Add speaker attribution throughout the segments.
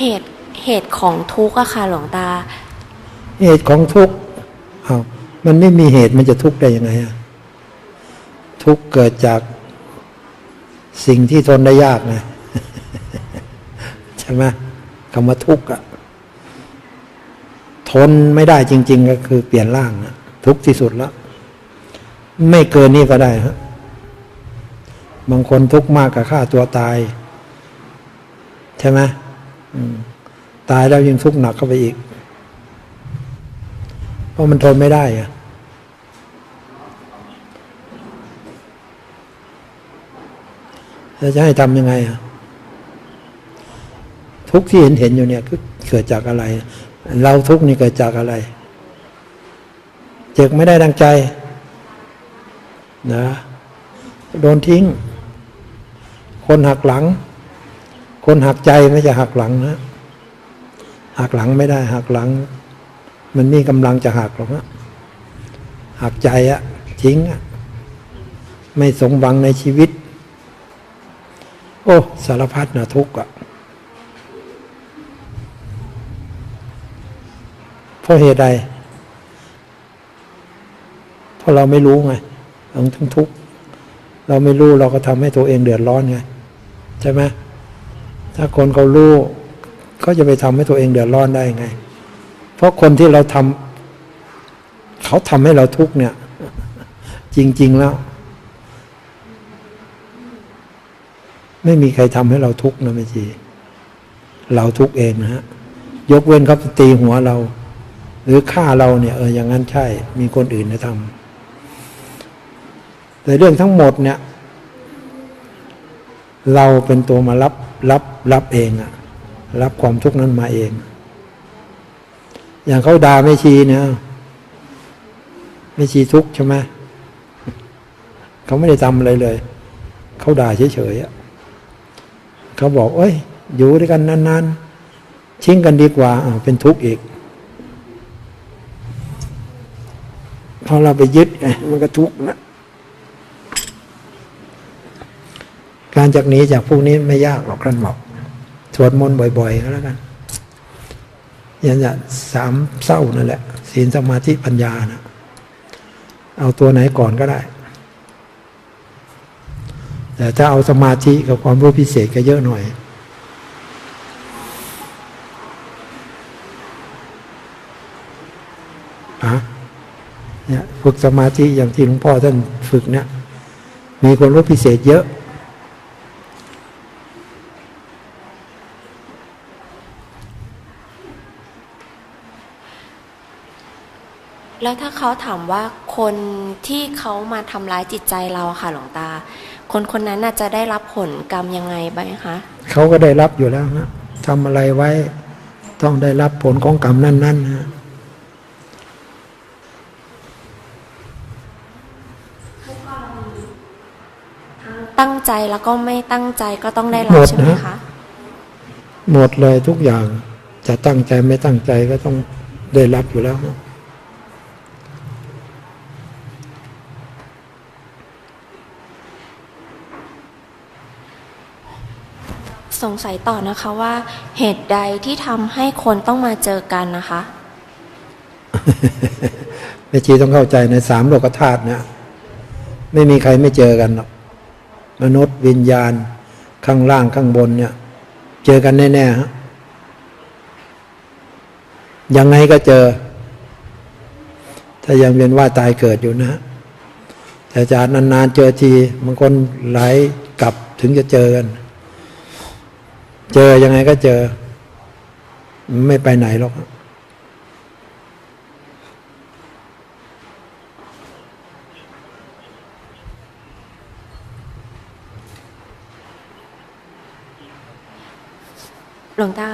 Speaker 1: เหตุเหตุของทุกข์อะค่ะหลวงตา
Speaker 2: เหตุของทุกข์อ้าวมันไม่มีเหตุมันจะทุกข์ได้ยังไงอะทุกข์เกิดจากสิ่งที่ทนได้ยากไงใช่ไหมคำว่าทุกข์อะทนไม่ได้จริง ๆ ก็คือเปลี่ยนร่างอะทุกข์ที่สุดแล้ว ไม่เกินนี่ก็ได้ฮะบางคนทุกข์มากกับฆ่าตัวตาย ใช่ไหม ตายแล้วยิ่งทุกข์หนักเข้าไปอีก เพราะมันทนไม่ได้อะแล้วจะให้ทำยังไงอะทุกที่เห็นเห็นอยู่เนี่ยคือเกิดจากอะไร เราทุกข์นี่เกิดจากอะไร เจ็กไม่ได้ดังใจนะโดนทิ้ง คนหักหลัง คนหักใจไม่จะหักหลังนะหักหลังไม่ได้ หักหลัง มันมีกำลังจะหักหรอกนะหักใจอะทิ้งอะไม่สมหวังในชีวิต โอ้สารพัดนะทุกข์อะเพราะเหตุใดเพราะเราไม่รู้ไงเราถึงทุกข์เราไม่รู้เราก็ทำให้ตัวเองเดือดร้อนไงใช่ไหม ถ้าคนเขารู้เขาจะไปทำให้ตัวเองเดือดร้อนได้ไง เพราะคนที่เราทำเขาทำให้เราทุกข์เนี่ย จริง ๆแล้ว ไม่มีใครทำให้เราทุกข์นะไม่จีเราทุกข์เองนะฮะยกเว้นเขาตีหัวเรา หรือฆ่าเราเนี่ย เอออย่างนั้นใช่ มีคนอื่นนะทำแต่เรื่องทั้งหมดเนี่ย เราเป็นตัวมารับรับรับเองอะรับความทุกข์นั้นมาเอง อย่างเขาด่าไม่ชีเนี่ยไม่ชีทุกข์ใช่ไหมเขาไม่ได้ทำอะไรเลย เขาด่าเฉยๆอะเขาบอก เอ้ย อยู่ด้วยกันนานๆชิงกันดีกว่าอ้าวเป็นทุกข์อีกพอเราไปยึดมันก็ทุกข์นะ การจากหนี้จากพวกนี้ไม่ยากหรอกท่านบอกสวดมนต์บ่อยๆก็แล้วกันย่างจะสามเศร้านั่นแหละศีลสมาธิปัญญานะเอาตัวไหนก่อนก็ได้ แต่ถ้าเอาสมาธิกับความรู้พิเศษก็เยอะหน่อยอะเนี่ยฝึกสมาธิอย่างที่หลวงพ่อท่านฝึกเนี่ยมีคนรู้พิเศษเยอะ
Speaker 1: แล้วถ้าเขาถามว่าคนที่เขามาทำร้ายจิตใจเราอะค่ะหลวงตา คนคนนั้นน่ะจะได้รับผลกรรมยังไงบ้างคะ
Speaker 2: เขาก็ได้รับอยู่แล้วนะทำอะไรไว้ต้องได้รับผลของกรรมนั้นๆนะ
Speaker 1: ตั้งใจแล้วก็ไม่ตั้งใจก็ต้องได้
Speaker 2: ห
Speaker 1: รั
Speaker 2: ม
Speaker 1: บ
Speaker 2: ด
Speaker 1: ใช่ไหม
Speaker 2: นะ
Speaker 1: คะ
Speaker 2: หมดเลยทุกอย่าง จะตั้งใจไม่ตั้งใจก็ต้องได้รับอยู่แล้วนะ
Speaker 1: สงสัยต่อนะคะว่า เหตุใดที่ทำให้คนต้องมาเจอกันนะคะ
Speaker 2: แม่ชีต้องเข้าใจในสามโลกธาตุเนี่ยไม่มีใครไม่เจอกันหรอกมนุษย์วิญญาณข้างล่างข้างบนเนี่ย เจอกันแน่ๆฮะยังไงก็เจอ ถ้ายังเวียนว่ายตายเกิดอยู่นะแต่จากนานๆเจอทีบางคนหลายกลับถึงจะเจอกัน เจอยังไงก็เจอ ไม่ไปไหนหรอก
Speaker 1: หลวงตา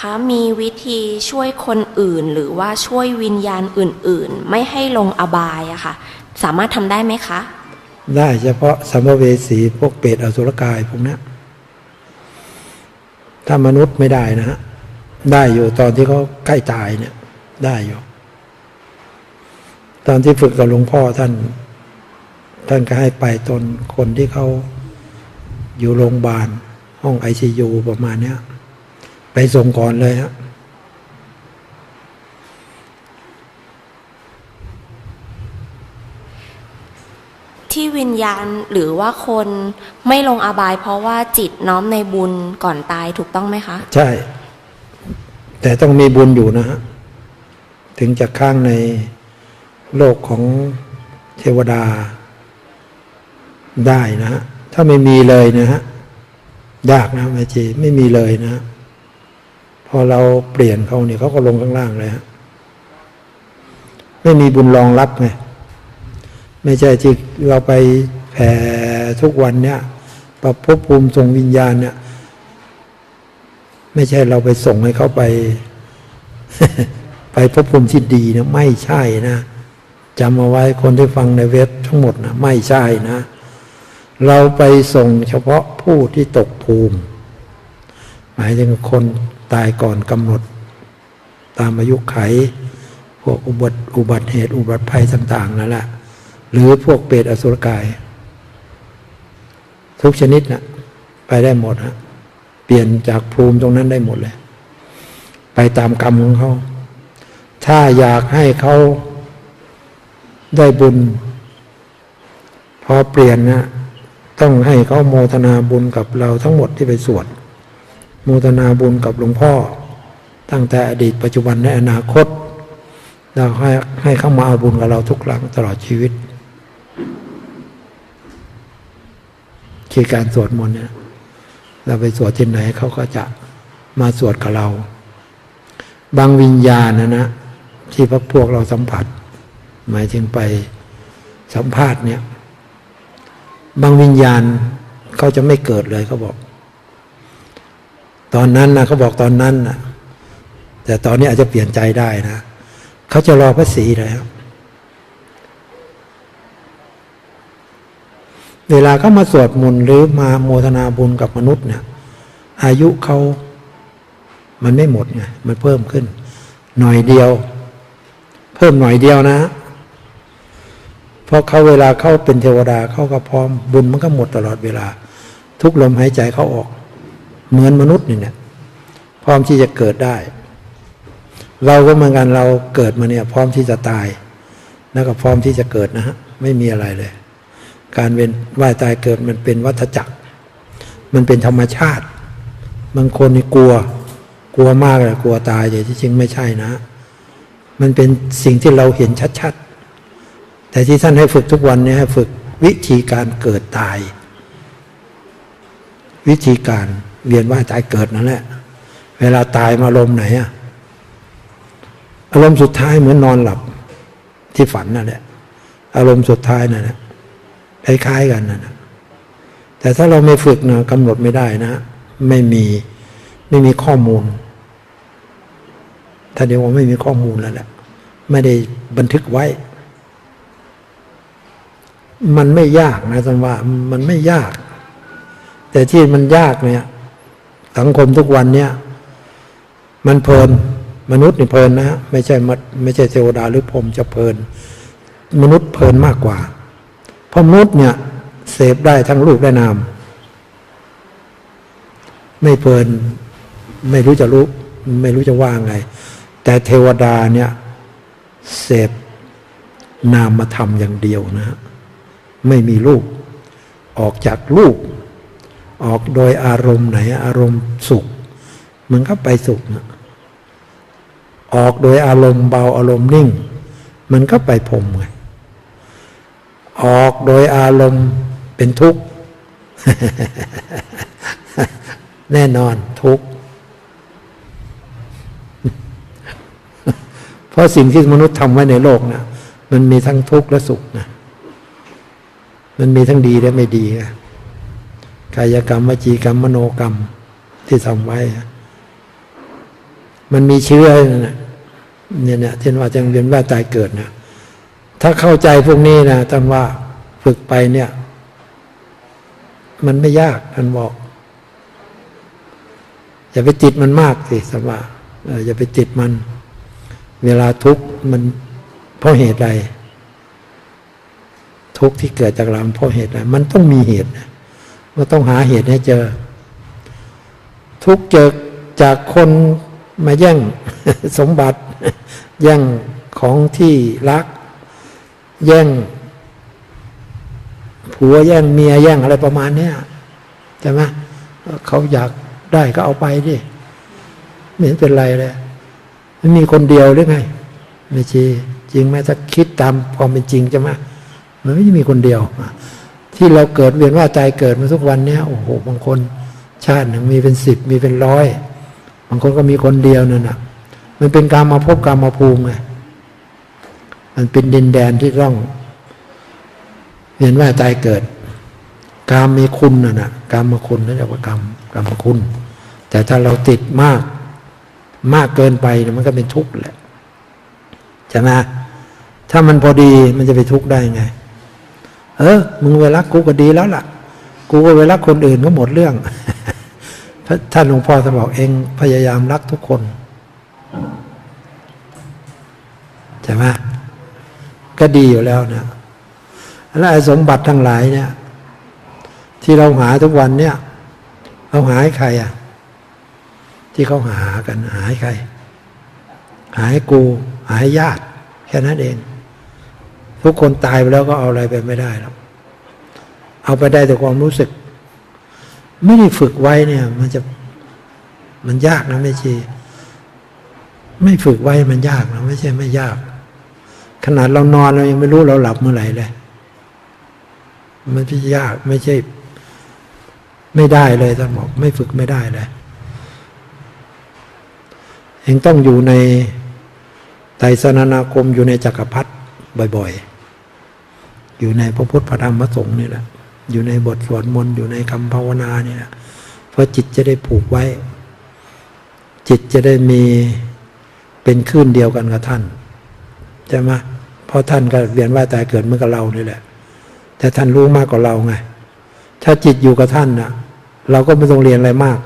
Speaker 1: คะมีวิธีช่วยคนอื่น หรือว่าช่วยวิญญาณอื่น ๆ ไม่ให้ลงอบายอะค่ะ สามารถทำได้ไหมคะ
Speaker 2: ได้เฉพาะสัมภเวสีพวกเปรตอสุรกายพวกเนี้ย ถ้ามนุษย์ไม่ได้นะฮะได้อยู่ตอนที่เขาใกล้ตายเนี่ย ได้อยู่ ตอนที่ฝึกกับหลวงพ่อท่าน ท่านก็ให้ไปตนคนที่เขาอยู่โรงพยาบาล ห้องไอซียูประมาณเนี้ย ไปส่งก่อนเลยฮะ
Speaker 1: ที่วิญญาณหรือว่าคนไม่ลงอบาย เพราะว่าจิตน้อมในบุญก่อนตายถูกต้องไหมคะ
Speaker 2: ใช่ แต่ต้องมีบุญอยู่นะฮะถึงจะข้างในโลกของเทวดาได้นะฮะถ้าไม่มีเลยนะฮะยากนะแม่จีไม่มีเลยนะ พอเราเปลี่ยนเขาเนี่ยเขาก็ลงข้างล่างเลยฮะไม่มีบุญรองรับไง ไม่ใช่ที่เราไปแผ่ทุกวันเนี่ยปรับภูมิส่งวิญญาณเนี่ย ไม่ใช่เราไปส่งให้เขาไป ไปภพภูมิที่ดีนะไม่ใช่นะจำเอาไว้คนที่ฟังในเว็บทั้งหมดนะไม่ใช่นะ เราไปส่งเฉพาะผู้ที่ตกภูมิ หมายถึงคนตายก่อนกำหนด ตามอายุไข พวกอุบัติอุบัติเหตุอุบัติภัยต่าง ๆนั่นแหละ หรือพวกเปรตอสุรกาย ทุกชนิดนะไปได้หมดฮะเปลี่ยนจากภูมิตรงนั้นได้หมดเลย ไปตามกรรมของเขา ถ้าอยากให้เขาได้บุญ พอเปลี่ยนนะต้องให้เขาโมทนาบุญกับเราทั้งหมดที่ไปสวดโมทนาบุญกับหลวงพ่อ ตั้งแต่อดีตปัจจุบันและอนาคตเราให้ให้เขามาเอาบุญกับเราทุกครั้งตลอดชีวิต คือการสวดมนต์เนี่ยเราไปสวดที่ไหนเขาก็จะมาสวดกับเรา บางวิญญาณนะนะที่พวกพวกเราสัมผัส หมายถึงไปสัมภาษณ์เนี่ย บางวิญญาณเขาจะไม่เกิดเลยเขาบอก ตอนนั้นนะเขาบอกตอนนั้นนะแต่ตอนนี้อาจจะเปลี่ยนใจได้นะเขาจะรอพระศรีแล้ว เวลาเขามาสวดมนต์หรือมาโมทนาบุญกับมนุษย์เนี่ย อายุเขามันไม่หมดไงมันเพิ่มขึ้น หน่อยเดียว เพิ่มหน่อยเดียวนะ เพราะเขาเวลาเขาเป็นเทวดาเขาก็พร้อมบุญมันก็หมดตลอดเวลา ทุกลมหายใจเขาออก เหมือนมนุษย์นี่เนี่ยพร้อมที่จะเกิดได้ เราก็เหมือนกันเราเกิดมาเนี่ย พร้อมที่จะตาย แล้วก็พร้อมที่จะเกิดนะฮะไม่มีอะไรเลย การเวียนว่ายตายเกิดมันเป็นวัฏจักร มันเป็นธรรมชาติ บางคนนี่กลัว กลัวมากเลยกลัวตายแต่ที่จริงไม่ใช่นะ มันเป็นสิ่งที่เราเห็นชัดๆ แต่ที่ท่านให้ฝึกทุกวันนี้ให้ฝึกวิธีการเกิดตาย วิธีการเวียนว่ายตายเกิดนั่นแหละ เวลาตายมาอารมณ์ไหนอะอารมณ์สุดท้ายเหมือนนอนหลับที่ฝันนั่นแหละอารมณ์สุดท้ายนั่นแหละ คล้ายๆกันนะแต่ถ้าเราไม่ฝึกนะกำหนดไม่ได้นะ ไม่มีไม่มีข้อมูลถ้าเดี๋ยวว่าไม่มีข้อมูลแล้วแหละไม่ได้บันทึกไว้ มันไม่ยากนะท่านว่ามันไม่ยาก แต่ที่มันยากเนี่ยสังคมทุกวันเนี่ยมันเพลินมนุษย์นี่เพลินนะไม่ใช่มไม่ใช่เทวดาหรือพรมจะเพลิน มนุษย์เพลินมากกว่า พราะมนุษย์เนี่ยเสพได้ทั้งรูปและนาม ไม่เพลินไม่รู้จะรู้ ไม่รู้จะว่าไง แต่เทวดาเนี่ยเสพนามมาทำอย่างเดียวนะฮะไม่มีรูป ออกจากรูป ออกโดยอารมณ์ไหน อารมณ์สุข มันก็ไปสุขนะออกโดยอารมณ์เบาอารมณ์นิ่ง มันก็ไปพรมไง ออกโดยอารมณ์เป็นทุกข์ แน่นอนทุกข์ เพราะสิ่งที่มนุษย์ทำไว้ในโลกนะมันมีทั้งทุกข์และสุขนะมันมีทั้งดีและไม่ดีนะกายกรรมวจีกรรมมโนกรรมที่ทำไว้ มันมีเชื้อนะเนี่ยเนี่ยที่ว่าจะเวียนว่าตายเกิดนะ ถ้าเข้าใจพวกนี้นะท่านว่าฝึกไปเนี่ย มันไม่ยากท่านบอก อย่าไปติดมันมากสิสว่าอย่าไปติดมัน เวลาทุกข์มันเพราะเหตุใดทุกข์ที่เกิดจากเราเพราะเหตุใดมันต้องมีเหตุนะมันต้องหาเหตุให้เจอ ทุกข์เจอจากคนมาแย่งสมบัติ แย่งของที่รัก แย่งผัวแย่งเมียแย่งอะไรประมาณเนี้ยใช่ไหมเขาอยากได้ก็เอาไปดิไม่เห็นเป็นไรเลยมันมีคนเดียวหรือไงไม่จริงจริงไหมถ้าคิดตามความเป็นจริงใช่ไหมมันไม่ได้มีคนเดียว ที่เราเกิดเวียนว่าตายเกิดมาทุกวันเนี้ยโอ้โหบางคนชาติหนึ่งมีเป็นสิบมีเป็นร้อยบางคนก็มีคนเดียวนั่นน่ะ มันเป็นการมาพบการมาภูมิไง มันเป็นดินแดนที่ต้องเวียนว่าตายเกิดกามมีคุณน่ะนะกามมาคุณนั่นเรียกว่ากรรมกรรมคุณ แต่ถ้าเราติดมาก มากเกินไปมันก็เป็นทุกข์แหละใช่ไหมถ้ามันพอดีมันจะไปทุกข์ได้ไง เออ มึงเวลากูก็ดีแล้วล่ะ กูก็เวลาคนอื่นก็หมดเรื่องท่านหลวงพ่อท่านบอกเองพยายามรักทุกคนใช่ไหม ก็ดีอยู่แล้วนะแล้วสมบัติทั้งหลายเนี่ย ที่เราหาทุกวันเนี่ยเราหาให้ใครอะ ที่เขาหากัน หาให้ใคร หาให้กู หาให้ญาติ แค่นั้นเอง ทุกคนตายไปแล้วก็เอาอะไรไปไม่ได้หรอกเอาไปได้แต่ความรู้สึก ไม่ได้ฝึกไว้เนี่ย มันจะมันยากนะไม่ใช่ไม่ฝึกไว้มันยากนะไม่ใช่ไม่ยาก ขนาดเรานอนเรายังไม่รู้เราหลับเมื่อไหร่เลย มันไม่ยากไม่ใช่ ไม่ได้เลยท่านบอกไม่ฝึกไม่ได้เลยเองต้องอยู่ในไตรสนานาคมอยู่ในจักรพรรดิบ่อย ๆ อยู่ในพระพุทธพระธรรมพระสงฆ์นี่แหละ อยู่ในบทสวดมนต์อยู่ในคำภาวนาเนี่ยเพราะจิตจะได้ผูกไว้ จิตจะได้มีเป็นคลื่นเดียวกันกับท่านใช่ไหม เพราะท่านก็เวียนว่ายตายเกิดเหมือนกับเรานี่แหละ แต่ท่านรู้มากกว่าเราไง ถ้าจิตอยู่กับท่านนะเราก็ไม่ต้องเรียนอะไรมาก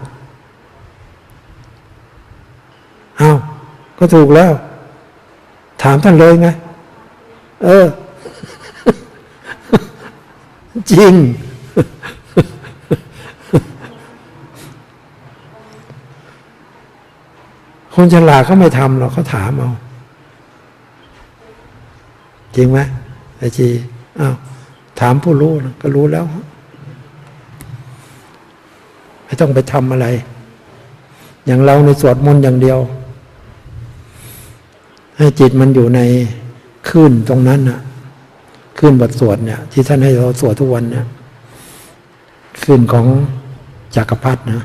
Speaker 2: เอา้าก็ถูกแล้ว ถามท่านเลยไง เออ จริง คนฉลาดเขาไม่ทำหรอกเขาถามเอา จริงไหมไอจีอ้าวถามผู้รู้นะก็รู้แล้ว ไม่ต้องไปทำอะไร อย่างเราในสวดมนต์อย่างเดียว ให้จิตมันอยู่ในคลื่นตรงนั้นน่ะคลื่นบทสวดเนี่ย ที่ท่านให้เราสวดทุกวันเนี่ยคลื่นของจักรพรรดินะ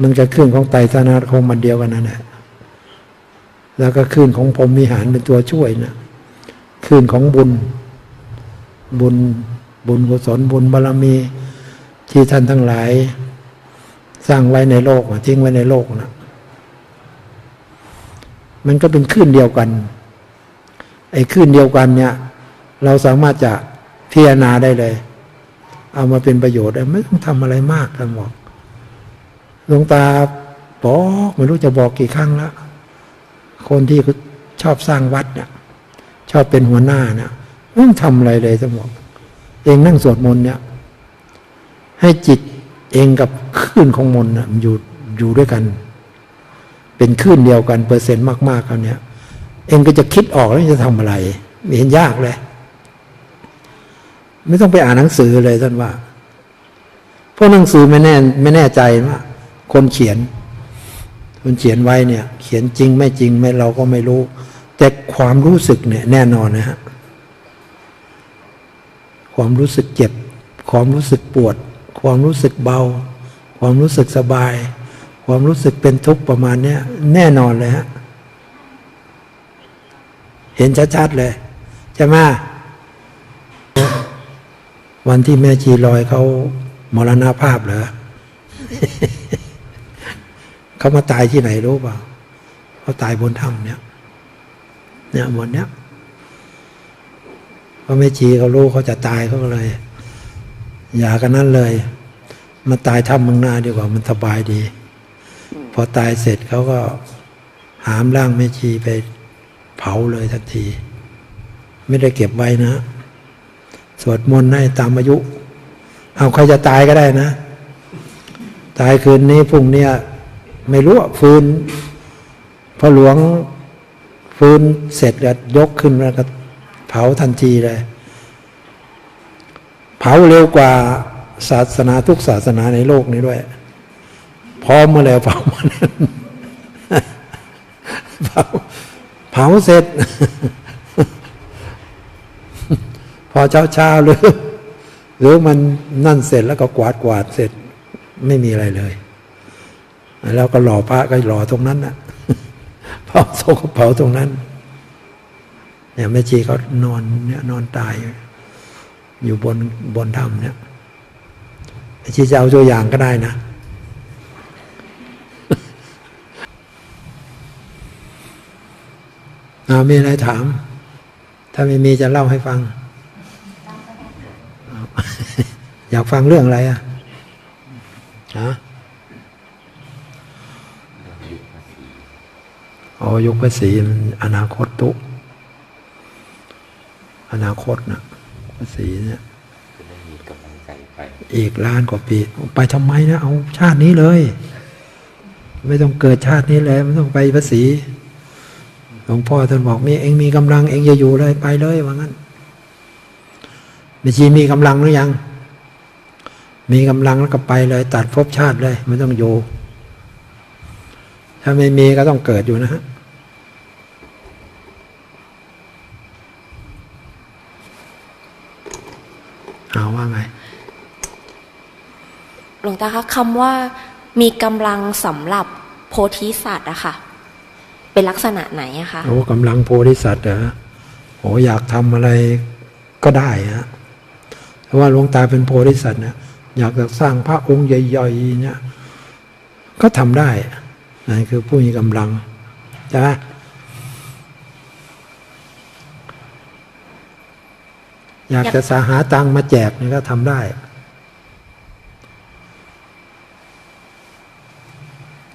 Speaker 2: มันกับคลื่นของไตรสนาคมมันเดียวกันนั่นแหละแล้วก็คลื่นของพรหมวิหารเป็นตัวช่วยนะ ลื่นของบุญ บุญบุญกุศลบุญบารมีที่ท่านทั้งหลาย สร้างไว้ในโลกทิ้งไว้ในโลกนะมันก็เป็นคลื่นเดียวกัน ไอ้คลื่นเดียวกันเนี่ย เราสามารถจะพิจารณาได้เลย เอามาเป็นประโยชน์ได้ไม่ต้องทำอะไรมากท่านบอกหลวงตาบอกไม่รู้จะบอกกี่ครั้งแล้วคนที่ชอบสร้างวัดเนี่ย ชอบเป็นหัวหน้าเนี่ยไม่ต้องทำอะไรเลยท่านบอกเองนั่งสวดมนต์เนี่ย ให้จิตเองกับคลื่นของมนต์น่ะมันอยู่อยู่ด้วยกัน เป็นคลื่นเดียวกันเปอร์เซ็นต์มากๆกันเนี่ย เองก็จะคิดออกแล้วจะทำอะไรไม่เห็นยากเลย ไม่ต้องไปอ่านหนังสือเลยท่านว่าเพราะหนังสือไม่แน่ไม่แน่ใจว่าคนเขียนคนเขียนไว้เนี่ย เขียนจริงไม่จริงไม่เราก็ไม่รู้ แต่ความรู้สึกเนี่ยแน่นอนนะฮะความรู้สึกเจ็บ ความรู้สึกปวด ความรู้สึกเบา ความรู้สึกสบาย ความรู้สึกเป็นทุกข์ประมาณเนี้ยแน่นอนเลยฮะเห็นชัดๆเลยใช่ไหมวันที่แม่ชีลอยเขามรณภาพเหรอเขามาตายที่ไหนรู้เปล่าเขาตายบนถ้ำเนี่ย เนี่ยบนเนี้ยพอแม่ชีเขารู้เขาจะตายเขาก็เลย อย่ากันนั้นเลย มาตายถ้ำมืองหน้าดีกว่ามันสบายดี พอตายเสร็จเขาก็หามร่างแม่ชีไปเผาเลยทันที ไม่ได้เก็บไว้นะ สวดมนต์ให้ตามอายุ เอาใครจะตายก็ได้นะ ตายคืนนี้พรุ่งนี้ไม่รู้ฟืนพอหลวง ฟืนเสร็จก็ยกขึ้นแล้วก็เผาทันทีเลย เผาเร็วกว่าศาสนาทุกศาสนาในโลกนี้ด้วย พร้อมมาแล้วเผามาแล้วเผาเผาเสร็จ พอเช้าเช้าๆหรือ หรือมันนั่นเสร็จแล้วก็กวาดกวาดเสร็จไม่มีอะไรเลย แล้วก็หล่อพระก็หล่อตรงนั้นน่ะ เผาศพก็เผาตรงนั้น เนี่ยแม่ชีเขานอนเนี่ยนอนตายอยู่อยู่บนบนถ้ำเนี่ยแม่ชีจะเอาตัวอย่างก็ได้นะอามีอะไรถาม ถ้าไม่มีจะเล่าให้ฟัง อยากฟังเรื่องอะไรอะฮะ อ๋อ ยุคภาษีมันอนาคตตุ อนาคตนะภาษีเนี่ย
Speaker 3: จะได้มีกำลังใจไป
Speaker 2: อีกล้านกว่าปี ไปทำไมนะ เอาชาตินี้เลย ไม่ต้องเกิดชาตินี้เลยไม่ต้องไปภาษีหลวงพ่อท่านบอกมีเองมีกำลัง เองจะอยู่เลยไปเลยว่างั้นไม่ชีมีกำลังหรือยัง มีกำลังแล้วก็ไปเลย ตัดภพชาติเลยไม่ต้องอยู่ถ้าไม่มีก็ต้องเกิดอยู่นะฮะ เอาว่าไง
Speaker 1: หลวงตาคะคำว่ามีกำลังสำหรับโพธิสัตว์อะค่ะ เป็นลักษณะไหนอะคะ
Speaker 2: โอ้กำลังโพธิสัตว์เหรอโอ้อยากทำอะไรก็ได้ฮะเพราะว่าหลวงตาเป็นโพธิสัตว์เนี่ยอยากจะสร้างพระองค์ใหญ่ๆเนี่ยก็ทำได้นั่นคือผู้มีกำลังใช่ไหม อยากจะสาหาตังค์มาแจกนี่ก็ทำได้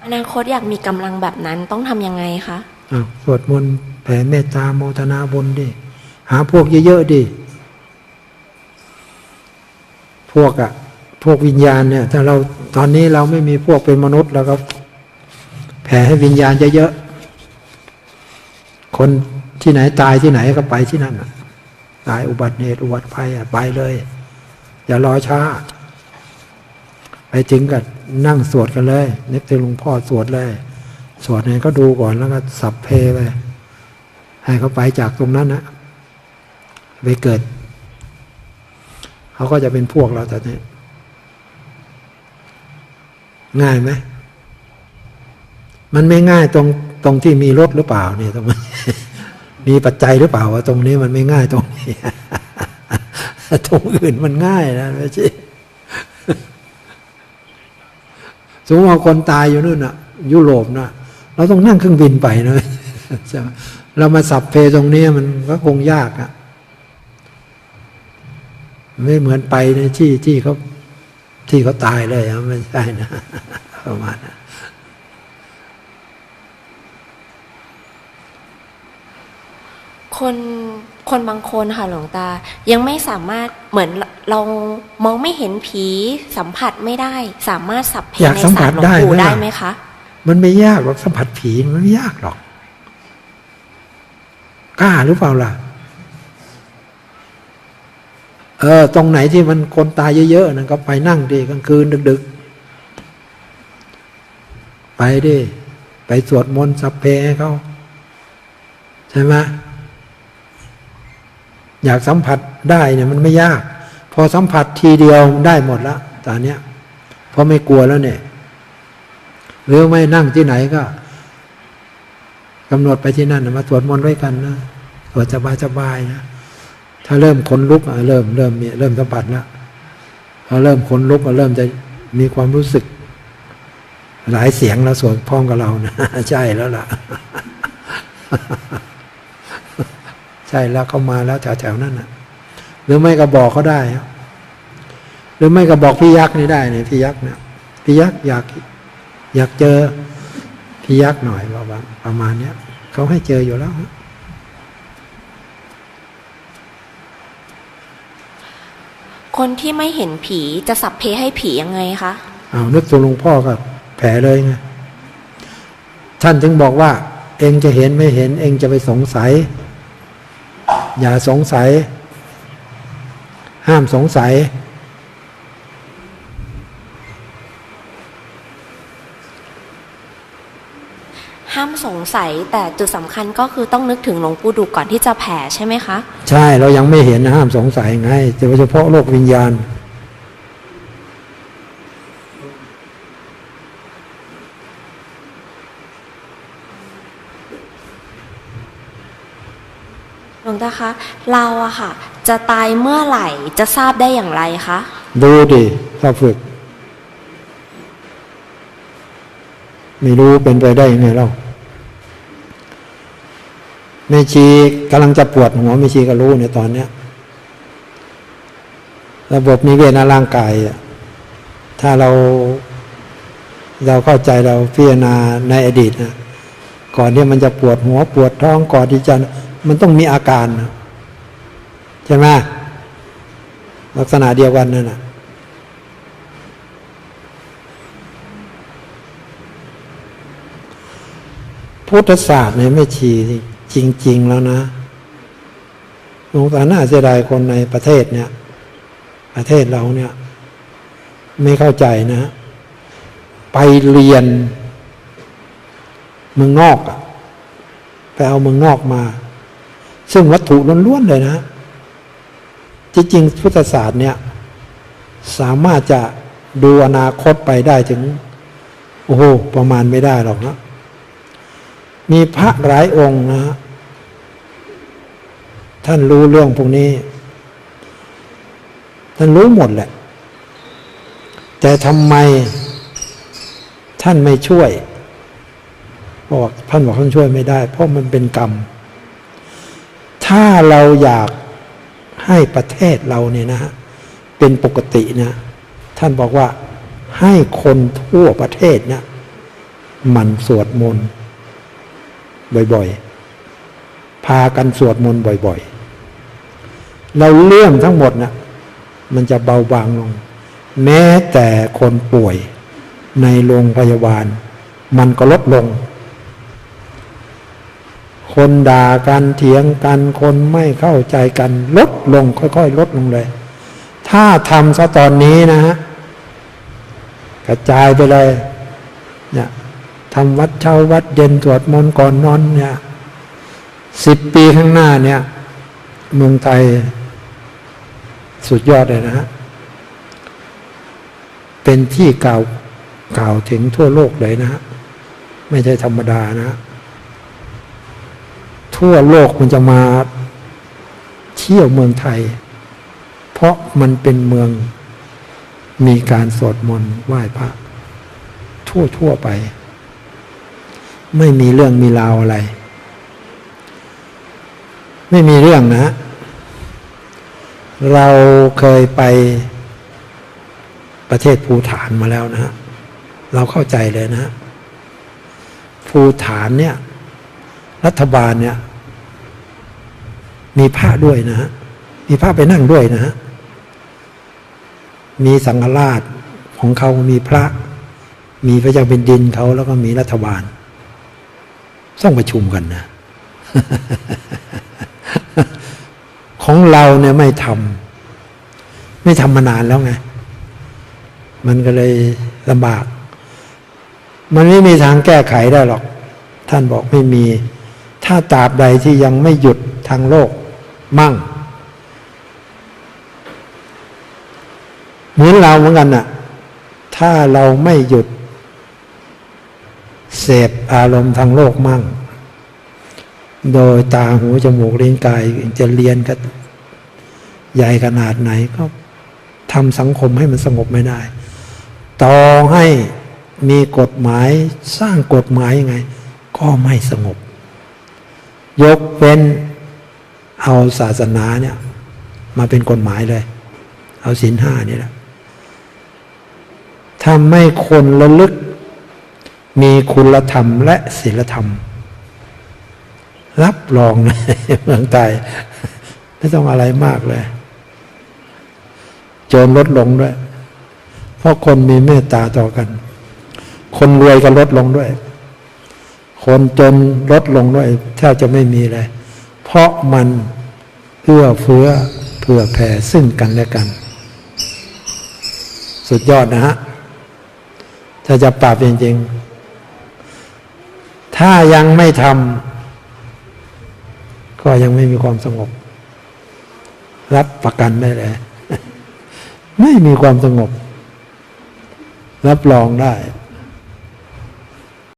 Speaker 1: อนาคตอยากมีกำลังแบบนั้นต้องทำยังไงคะ
Speaker 2: อ้าวสวดมนต์แผ่เมตตาโมทนาบุญดิ หาพวกเยอะๆดิ พวกอะพวกวิญญาณเนี่ย ถ้าเราตอนนี้เราไม่มีพวกเป็นมนุษย์เราก็แผ่ให้วิญญาณเยอะๆคนที่ไหนตายที่ไหนก็ไปที่นั่นอะ ตายอุบัติเหตุอุบัติภัยอะไปเลย อย่ารอช้า ไปถึงกับนั่งสวดกันเลย นึกถึงหลวงพ่อสวดเลย สวดเนี่ยก็ดูก่อนแล้วก็สับเพไปให้เขาไปจากตรงนั้นนะไปเกิด เขาก็จะเป็นพวกเราแต่นี้ง่ายไหมมันไม่ง่ายตรงตรงที่มีรถหรือเปล่าเนี่ยตรงนี้ มีปัจจัยหรือเปล่าว่าตรงนี้มันไม่ง่ายตรงนี้ ตรงอื่นมันง่ายนะไม่ใช่สมมติว่าคนตายอยู่นู่นน่ะยุโรปน่ะเราต้องนั่งเครื่องบินไปนะใช่ไหมเรามาสับเพตรงนี้มันก็คงยากอะ่ะไม่เหมือนไปในที่ที่เขาที่เขาตายเลยอะไม่ใช่นะประมาณนั้น
Speaker 1: คนคนบางคนค่ะหลวงตา ยังไม่สามารถเหมือนเรามองไม่เห็นผีสัมผัสไม่ได้ สามารถสับเพ
Speaker 2: อยาก
Speaker 1: ใน
Speaker 2: สัม
Speaker 1: ศา
Speaker 2: ผั
Speaker 1: ส
Speaker 2: ส
Speaker 1: ตร์หลวง
Speaker 2: ได้
Speaker 1: ปู่
Speaker 2: ไหม
Speaker 1: ได้
Speaker 2: ล่ะ
Speaker 1: ไหมคะ
Speaker 2: มันไม่ยากหรอกสัมผัสผีมันไม่ยากหรอกกล้าหรือเปล่าล่ะ เออ ตรงไหนที่มันคนตายเยอะๆนั่นก็ไปนั่งดิกลางคืนดึก ๆ ไปดิไปสวดมนต์สัพเพให้เขาใช่ไหม อยากสัมผัสได้เนี่ยมันไม่ยาก พอสัมผัสทีเดียวได้หมดละตอนเนี้ยเพราะไม่กลัวแล้วเนี่ยหรือไม่นั่งที่ไหนก็กำหนดไปที่นั่นมาสวดมนต์ไว้กันนะสวดสบายๆนะถ้าเริ่มขนลุกเริ่มเริ่มมีเริ่มสัมผัสแล้วพอเริ่มขนลุกเริ่มจะมีความรู้สึก หลายเสียงแล้วสวดพ้องกับเรานะใช่แล้วล่ะ ใช่แล้วเขามาแล้วแถวๆนั้นน่ะ หรือไม่ก็บอกเขาได้ครับหรือไม่ก็บอกพี่ยักษ์นี่ได้เนี่ยพี่ยักษ์เนี่ยพี่ยักษ์อยากอยากเจอพี่ยักษ์หน่อยว่าว่าประมาณเนี้ยเขาให้เจออยู่แล้วฮะ
Speaker 1: คนที่ไม่เห็นผีจะสับเพให้ผียังไงคะ
Speaker 2: อ้าวนึกถึงหลวงพ่อก็แผลเลยไงท่านถึงบอกว่า เองจะเห็นไม่เห็น เองจะไปสงสัย อย่าสงสัย ห้ามสงสัย
Speaker 1: ห้ามสงสัยแต่จุดสำคัญก็คือต้องนึกถึงหลวงปู่ดูก่อนที่จะแผ่ใช่ไหมคะ
Speaker 2: ใช่เรายังไม่เห็นนะห้ามสงสัยไงแต่เฉพาะโลกวิญญาณ
Speaker 1: ลวงตาคะ เราอะค่ะ จะตายเมื่อไหร่จะทราบได้อย่างไรคะ
Speaker 2: ดูดิถ้าฝึก ไม่รู้เป็นไปได้ยังไงเล่าแม่ชีกำลังจะปวดหัวแม่ชีก็รู้ในตอนเนี้ย ระบบนิเวศในร่างกายถ้าเรา เราเข้าใจเราพิจารณาในอดีตนะก่อนที่มันจะปวดหัวปวดท้องก่อนที่จะ มันต้องมีอาการใช่ไหมลักษณะเดียวกันนั่นนะพุทธศาสตร์เนี่ยไม่ชีจริง ๆ แล้วนะสงสารน่าเสียดายคนในประเทศเนี่ย ประเทศเราเนี่ย ไม่เข้าใจนะ ไปเรียน เมืองนอกอะไปเอาเมืองนอกมา ซึ่งวัตถุล้วนๆเลยนะ จริงๆพุทธศาสตร์เนี่ย สามารถจะดูอนาคตไปได้ถึง โอ้โห ประมาณไม่ได้หรอกนะ มีพระหลายองค์นะ ท่านรู้เรื่องพวกนี้ ท่านรู้หมดแหละ แต่ทำไมท่านไม่ช่วยบอกท่านบอกท่านช่วยไม่ได้ เพราะมันเป็นกรรม ถ้าเราอยากให้ประเทศเราเนี่ยนะฮะเป็นปกตินะท่านบอกว่าให้คนทั่วประเทศเนี่ยมันสวดมนต์บ่อยๆ พากันสวดมนต์บ่อยๆ เราเรื่องทั้งหมดนะมันจะเบาบางลง แม้แต่คนป่วยในโรงพยาบาล มันก็ลดลง คนด่ากันเถียงกันคนไม่เข้าใจกัน ลดลงค่อยๆ ลดลงเลย ถ้าทำซะตอนนี้นะฮะกระจายไปเลยเนี่ยทำวัดเช้าวัดเย็นสวดมนต์ก่อนนอนเนี่ยสิบปีข้างหน้าเนี่ย เมืองไทยสุดยอดเลยนะฮะ เป็นที่กล่าวกล่าวถึงทั่วโลกเลยนะฮะ ไม่ใช่ธรรมดานะฮะ ทั่วโลกมันจะมาเที่ยวเมืองไทย เพราะมันเป็นเมืองมีการสวดมนต์ไหว้พระ ทั่วทั่วไป ไม่มีเรื่องมีราวอะไร ไม่มีเรื่องนะ เราเคยไปประเทศภูฐานมาแล้วนะ เราเข้าใจเลยนะ ภูฐานเนี่ย รัฐบาลเนี่ย มีพระด้วยนะฮะมีพระไปนั่งด้วยนะฮะมีสังฆราชของเขามีพระ มีพระเจ้าเป็นดินเขาแล้วก็มีรัฐบาลต้องประชุมกันนะ ของเราเนี่ยไม่ทำไม่ทำมานานแล้วไง มันก็เลยลำบาก มันไม่มีทางแก้ไขได้หรอก ท่านบอกไม่มี ถ้าตราบใดที่ยังไม่หยุดทางโลก มั่ง เหมือนเราเหมือนกันน่ะ ถ้าเราไม่หยุด เสพอารมณ์ทางโลกมั่ง โดยตาหูจมูกลิ้นกายจะเรียนก็ใหญ่ขนาดไหนก็ทำสังคมให้มันสงบไม่ได้ ต่อให้มีกฎหมายสร้างกฎหมายยังไง ก็ไม่สงบ ยกเว้น เอาศาสนาเนี่ย มาเป็นกฎหมายเลย เอาศีลห้านี่แหละทำให้คนระลึก มีคุณธรรมและศีลธรรม รับรองเลยเมืองไทยไม่ต้องอะไรมากเลย โจรลดลงด้วย เพราะคนมีเมตตาต่อกัน คนรวยก็ลดลงด้วย คนจนลดลงด้วยแทบจะไม่มีเลย เพราะมันเอื้อเฟื้อเผื่อแผ่ซึ่งกันและกัน สุดยอดนะฮะ ถ้าจะปราบจริงๆ ถ้ายังไม่ทำก็ยังไม่มีความสงบ รับประกันได้เลย ไม่มีความสงบ รับรองได้